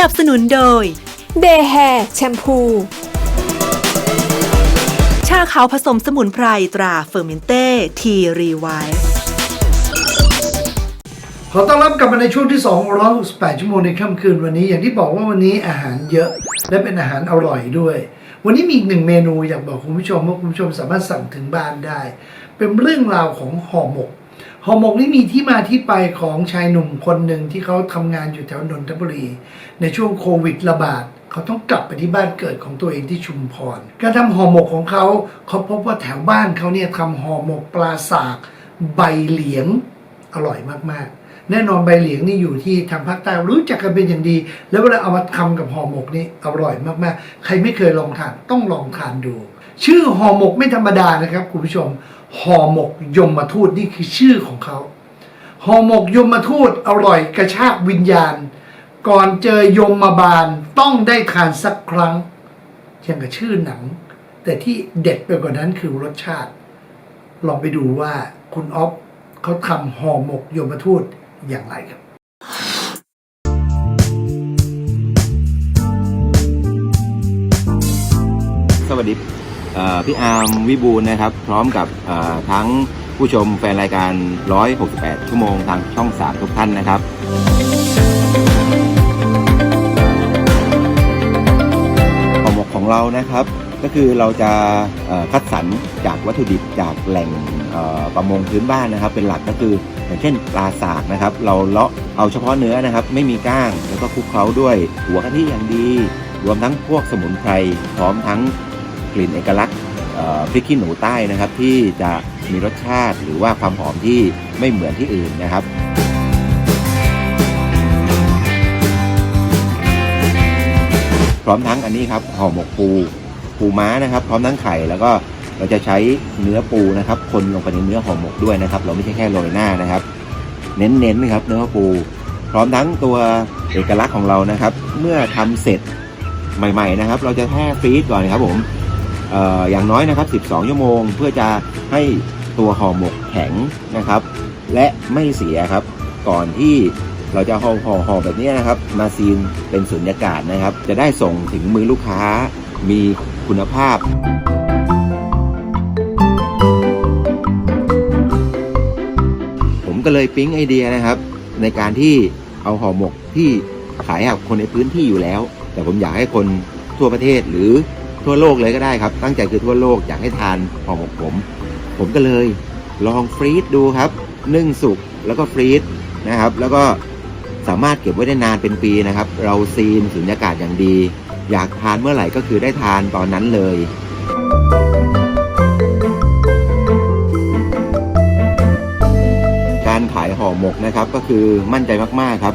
นับสนุนโดย เดย์แฮร์แชมพู ชาขาวผสมสมุนไพรตราเฟอร์เมนเต้ทีรีไวท์ขอต้อนรับกลับมาในช่วงที่2 168ชั่วโมงในค่ำคืนวันนี้ อย่างที่บอกว่าวันนี้อาหารเยอะและเป็นอาหารอร่อยด้วย วันนี้มีอีกหนึ่งเมนูอยากบอกคุณผู้ชมว่าคุณผู้ชมสามารถสั่งถึงบ้านได้ เป็นเรื่องราวของห่อหมก ห่อหมกนี่มีที่มาที่ไปของชายหนุ่มคนหนึ่งที่เขาทำงานอยู่แถวนนทบุรี ในช่วงโควิดระบาดเขาต้องกลับไปที่บ้านเกิดของตัวเองที่ชุมพร การทำห่อหมกของเขาเขาพบว่าแถวบ้านเขาเนี่ยทำห่อหมกปลาสากใบเหลียงอร่อยมากๆ แน่นอนใบเหลียงนี่อยู่ที่ทางภาคใต้รู้จักกันเป็นอย่างดี แล้วเวลาเอามาทำกับห่อหมกนี่อร่อยมากๆ ใครไม่เคยลองทานต้องลองทานดู ชื่อห่อหมกไม่ธรรมดานะครับคุณผู้ชม ห่อหมกยมมาทูตนี่คือชื่อของเขาห่อหมกยมมาทูตอร่อยกระชากวิญญาณ ก่อนเจอยมมาบาลต้องได้ทานสักครั้งอย่างกับชื่อหนัง แต่ที่เด็ดไปกว่านั้นคือรสชาติ ลองไปดูว่าคุณอ๊อฟเขาทำห่อหมกยมทูตอย่างไรครับสวัสดี พี่อาร์มวิบูลนะครับ พร้อมกับทั้งผู้ชมแฟนรายการ 168 ชั่วโมงทางช่อง 3 ทุกท่านนะครับห่อหมกของเรานะครับ ก็คือเราจะคัดสรรจากวัตถุดิบจากแหล่งประมงพื้นบ้านนะครับ เป็นหลักก็คืออย่างเช่นปลาสากนะครับ เราเลาะเอาเฉพาะเนื้อนะครับ ไม่มีก้างแล้วก็คลุกเคล้าด้วยหัวกะทิอย่างดี รวมทั้งพวกสมุนไพรพร้อมทั้ง ลิ่นเอกลักษณ์พริกขี้หนูใต้นะครับ ที่จะมีรสชาติหรือว่าความหอมที่ไม่เหมือนที่อื่นนะครับพร้อมทั้งอันนี้ครับห่อหมกปูปูม้านะครับ พร้อมทั้งไข่แล้วก็เราจะใช้เนื้อปูนะครับคนลงไปในเนื้อห่อหมกด้วยนะครับ เราไม่ใช่แค่โรยหน้านะครับ เน้นๆนะครับ เนื้อปู พร้อมทั้งตัวเอกลักษณ์ของเรานะครับ เมื่อทำเสร็จใหม่ ๆ นะครับ เราจะแช่ฟรีซก่อนนะครับผม อย่างน้อยนะครับ 12 ชั่วโมง เพื่อจะให้ตัวห่อหมกแข็งนะครับ และไม่เสียครับ ก่อนที่เราจะห่อห่อห่อแบบนี้นะครับ มาซีนเป็นสุญญากาศนะครับ จะได้ส่งถึงมือลูกค้ามีคุณภาพผมก็เลยปิ๊งไอเดียนะครับ ในการที่เอาห่อหมกที่ขายให้คนในพื้นที่อยู่แล้ว แต่ผมอยากให้คนทั่วประเทศหรือ ทั่วโลกเลยก็ได้ครับ ตั้งใจคือทั่วโลกอยากให้ทานห่อหมกผม ผมก็เลยลองฟรีซดูครับ นึ่งสุกแล้วก็ฟรีซนะครับ แล้วก็สามารถเก็บไว้ได้นานเป็นปีนะครับ เราซีนสุญญากาศอย่างดี อยากทานเมื่อไหร่ก็คือได้ทานตอนนั้นเลยการขายห่อหมกนะครับก็คือมั่นใจมากๆครับ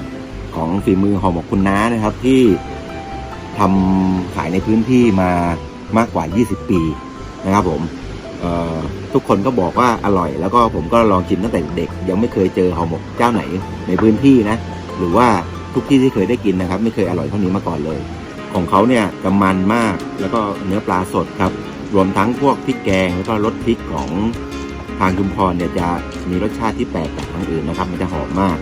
ของฝีมือห่อหมกคุณน้านะครับที่ ทำขายในพื้นที่มามากกว่า 20 ปีนะครับผมทุกคนก็บอกว่าอร่อย แล้วก็ผมก็ลองชิมตั้งแต่เด็ก ยังไม่เคยเจอห่อหมกเจ้าไหนในพื้นที่นะ หรือว่าทุกที่ที่เคยได้กินนะครับ ไม่เคยอร่อยเท่านี้มาก่อนเลย ของเขาเนี่ยจะมันมากแล้วก็เนื้อปลาสดครับ รวมทั้งพวกพริกแกงแล้วก็รสพริกของทางชุมพรเนี่ยจะมีรสชาติที่แปลกจากทางอื่นนะครับ มันจะหอมมาก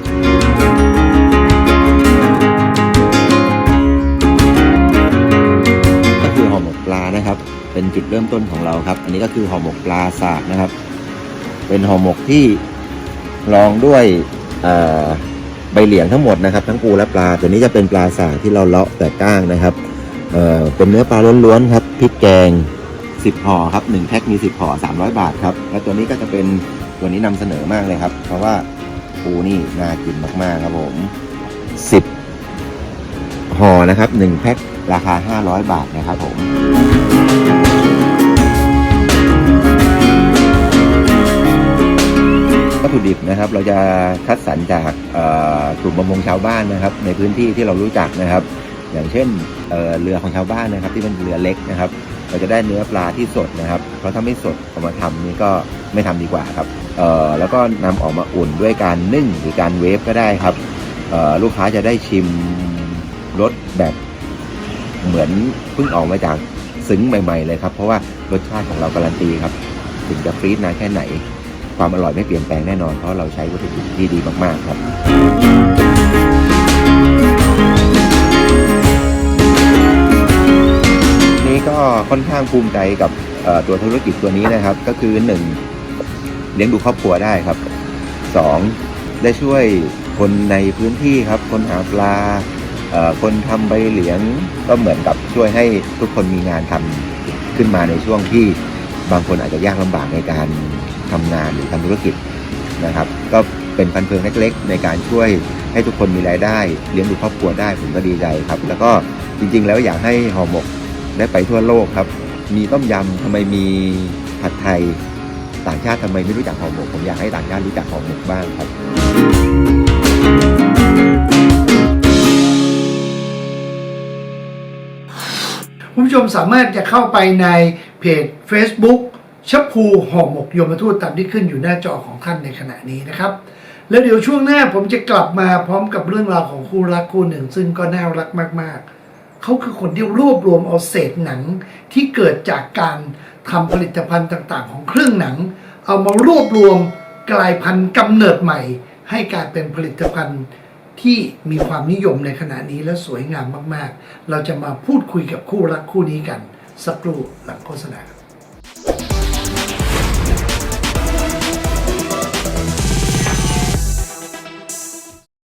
เป็นจุดเริ่มต้นของเราครับ อันนี้ก็คือห่อหมกปลาสากนะครับ เป็นห่อหมกที่รองด้วยใบเหลียงทั้งหมดนะครับ ทั้งปูและปลา ตัวนี้จะเป็นปลาสากที่เราเลาะแต่ก้างนะครับเเป็นเนื้อปลาล้วนๆครับพริกแกง 10ห่อครับ1แพ็คมี 10ห่อ300 บาทครับ และตัวนี้ก็จะเป็นตัวนี้นำเสนอมากเลยครับ เพราะว่าปูนี่น่ากินมากๆครับผม 10ห่อนะครับ1แพ็คราคา 500 บาทนะครับผม ถุดิบนะครับ เราจะคัดสรรจากกลุ่มประมงชาวบ้านนะครับ ในพื้นที่ที่เรารู้จักนะครับ อย่างเช่นเเรือของชาวบ้านนะครับ ที่เป็นเรือเล็กนะครับ เราจะได้เนื้อปลาที่สดนะครับ เพราะถ้าไม่สดเอามาทำนี่ก็ไม่ทำดีกว่าครับแล้วก็นำออกมาอุ่นด้วยการนึ่งหรือการเวฟก็ได้ครับลูกค้าจะได้ชิมรสแบบเหมือนเพิ่งออกมาจากซึ้งใหม่ ๆ เลยครับ เพราะว่ารสชาติของเราการันตีครับ ถึงจะฟรีซนานแค่ไหน ความอร่อยไม่เปลี่ยนแปลงแน่นอนเพราะเราใช้วัตถุดิบที่ดีมากๆครับนี่ก็ค่อนข้างภูมิใจกับตัวธุรกิจตัวนี้นะครับ ก็คือหนึ่งเลี้ยงดูครอบครัวได้ครับสองได้ช่วยคนในพื้นที่ครับ คนหาปลาคนทำใบเหลียงก็เหมือนกับช่วยให้ทุกคนมีงานทำขึ้นมาในช่วงที่บางคนอาจจะยากลำบากในการ ทำงานหรือทำธุรกิจนะครับ ก็เป็นพันเพลิงเล็กๆ ในการช่วยให้ทุกคนมีรายได้ เลี้ยงดูครอบครัวได้ผมก็ดีใจครับ แล้วก็จริง ๆ แล้วอยากให้ห่อหมกได้ไปทั่วโลกครับ มีต้มยำทำไมมีผัดไทยต่างชาติทำไมไม่รู้จักห่อหมก ผมอยากให้ต่างชาติรู้จักห่อหมกบ้างครับคุณผู้ชมสามารถจะเข้าไปในเพจ Facebook ชับพูห่อหมกยมทูตตามที่ขึ้นอยู่หน้าจอของท่านในขณะนี้นะครับ แล้วเดี๋ยวช่วงหน้าผมจะกลับมาพร้อมกับเรื่องราวของคู่รักคู่หนึ่ง ซึ่งก็น่ารักมากๆ เขาคือคนที่รวบรวมเอาเศษหนังที่เกิดจากการทำผลิตภัณฑ์ต่างๆ ของเครื่องหนัง เอามารวบรวมกลายพันธุ์กำเนิดใหม่ ให้กลายเป็นผลิตภัณฑ์ที่มีความนิยมในขณะนี้และสวยงามมากๆ เราจะมาพูดคุยกับคู่รักคู่นี้กันสักครู่หลังโฆษณาครับ